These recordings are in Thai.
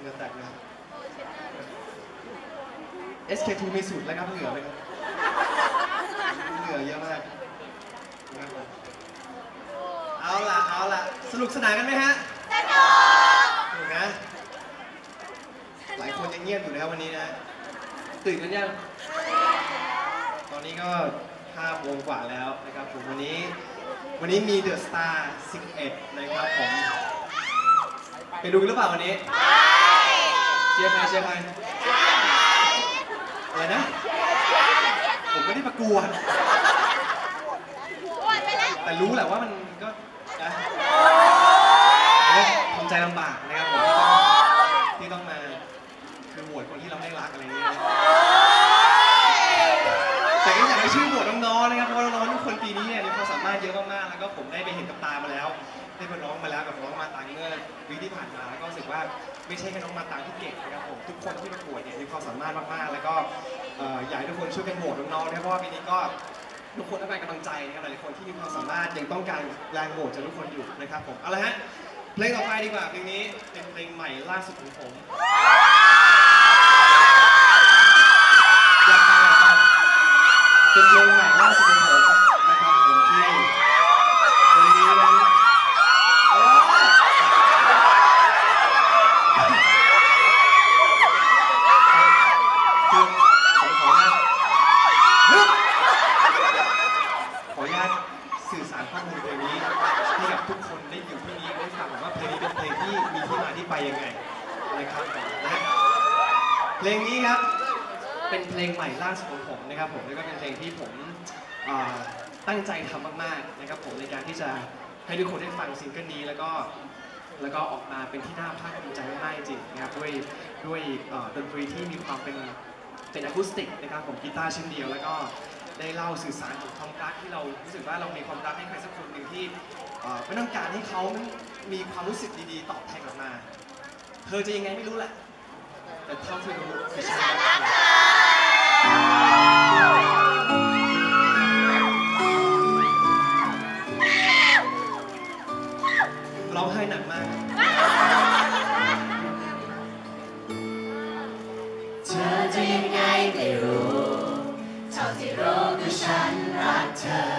เหงื่อแตกเลยครับ SK2 มีสูตรแล้วครับเหงื่อไหมครับเหงื่อเยอะมากนะครับเอาล่ะ เอาล่ะ สนุกสนานกันไหมฮะสนุกนะ หลายคนยังเงียบอยู่นะครับวันนี้นะ ตื่นกันยัง ตอนนี้ก็5โมงกว่าแล้วนะครับผมวันนี้ วันนี้มีเดอะสตาร์11 นะครับผม ไปดูกันหรือเปล่าวันนี้ ชียร์ใครเชียร์ใครอะไรนะ ผมไม่ได้ประกวด แต่รู้แหละว่ามันก็นะทำใจลำบากนะครับผมที่ต้องมาคือโหวตคนที่เราไม่รักอะไรอย่างเงี้ยแต่ก็อยากให้ชื่อโหวตน้องๆนะครับเพราะน้องๆทุกคนปีนี้เนี่ยมีความสามารถเยอะมากๆแล้วก็ผมได้ไปเห็นกับตามาแล้ว ได้ไปร้องมาแล้วกับน้อง ตังเมื่อวีคที่ผ่านมาแล้วก็รู้สึกว่าไม่ใช่แค่น้องมาตังที่เก่งนะครับผมทุกคนที่ประกวดเนี่ยมีความสามารถมากๆ แล้วก็เอ่ออยากให้ทุกคนช่วยกันโหวตน้องๆนะครับเพราะว่าปีนี้ก็ทุกคนต้องการกำลังใจนะครับหลายๆคนที่มีความสามารถยังต้องการแรงโหวตจากทุกคนอยู่นะครับผมเอาละฮะเพลงต่อไปดีกว่าเพลงนี้เป็นเพลงใหม่ล่าสุดของผมอยากฟังอยากฟังเป็นเพลงใหม่ล่าสุดของผมนะครับผมที่เพลงนี้นั้นโอ๊ยคือผมขออนุญาต ขออนุญาตสื่อสารข้อมูลเพลงนี้ให้กับทุกคนได้อยู่ที่นี้ได้ฟังว่าเพลงนี้เป็นเพลง ที่มีที่มาที่ไปยังไงนะครับนะเพลงนี้ครับเป็นเพลงใหม่ล่าสุดของผมนะครับผมแล้วก็เป็นเพลงที่ผมตั้งใจทำมากๆนะครับผมในการที่จะให้ทุกคนได้ฟังซิงเกิลนี้แล้วก็แล้วก็ออกมาเป็นที่น่าภาคภูมิใจมากๆจริงนะครับด้วยด้วยดนตรีที่มีความเป็นเป็นอะคูสติกนะครับผมกีตาร์ชิ้นเดียว แล้วก็ได้เล่าสื่อสารถึงความรักที่เรารู้สึกว่าเรามีความรักให้ใครสักคนหนึ่งที่เอ่อไม่ต้องการให้เขา มีความรู้สึกดีๆ ตอบแทนกลับมา เธอจะยังไงไม่รู้แหละ แต่เท่าที่รู้คือฉันรักเธอร้องไห้หนักมาก เธอจะยังไงไม่รู้ เท่าที่รู้คือฉันรักเธอ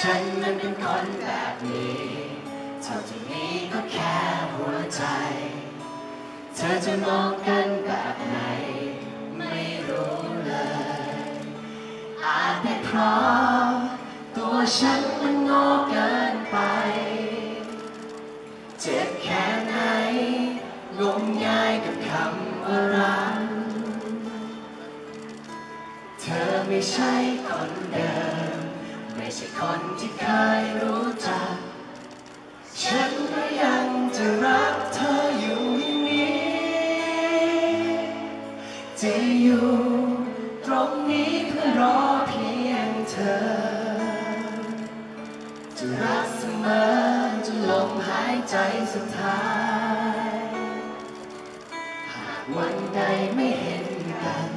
ฉันมันเป็นคนแบบนี้ เท่าที่มีก็แค่หัวใจ เธอจะมองกันแบบไหน ไม่รู้เลย อาจเป็นเพราะตัวฉันมันโง่เกินไป เจ็บแค่ไหนงมงายกับคำว่ารัก เธอไม่ใช่คนเดิม ช่คนที่เคยรู้จัก ฉันก็ยังจะรักเธออยู่อย่างนี้ จะอยู่ตรงนี้เพื่อรอเพียงเธอ จะรักเสมอจนลมหายใจสุดท้าย หากวันใดไม่เห็นกัน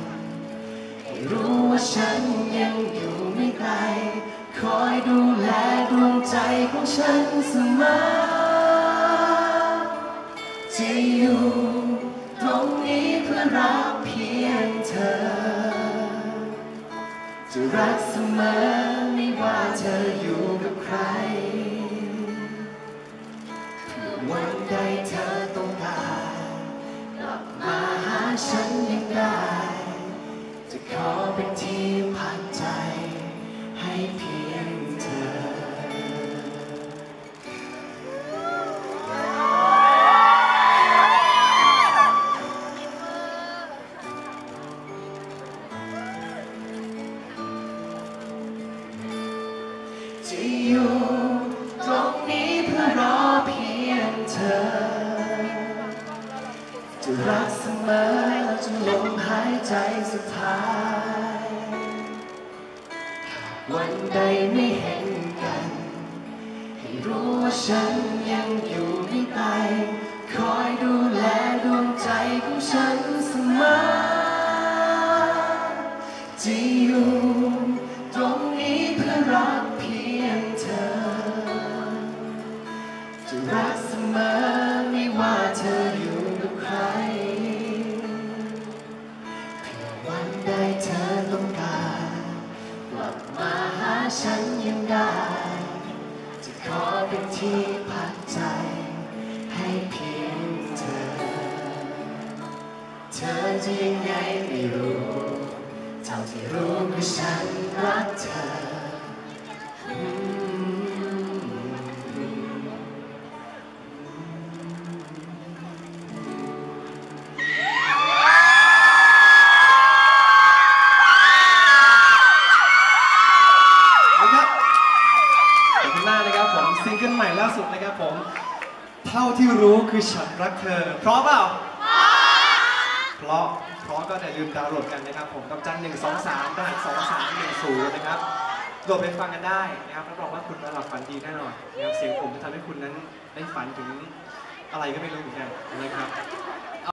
ให้รู้ว่าฉันยังอยู่ไม่ไกล คอยดูแลดวงใจของฉันเสมอ จะรักเสมอและจนลมหายใจสุดท้ายวันใดไม่เห็นกัน ให้รู้ว่าฉันยังอยู่ไม่ตายคอยดูแลดวงใจของฉัน ฉันยังได้ จะขอเป็นที่พักใจ ให้เพียงเธอ เธอจะยังไงไม่รู้ เท่าที่รู้คือฉันรักเธอ เกิลใหม่ล่าสุดนะครับผม เท่าที่รู้คือฉันรักเธอ เพราะเปล่าเพราะเพราะก็อย่าลืมดาวน์โหลดกันนะครับผมกับจันหนึ่งสองสามรหัสสองสามหนึ่งศูนย์นะครับโหลดไปฟังกันได้นะครับรับรองว่าคุณนอนหลับฝันดีแน่นอนนะครับเสียงผมจะทำให้คุณนั้นได้ฝันถึงอะไรก็ไม่รู้เหมือนกันนะครับ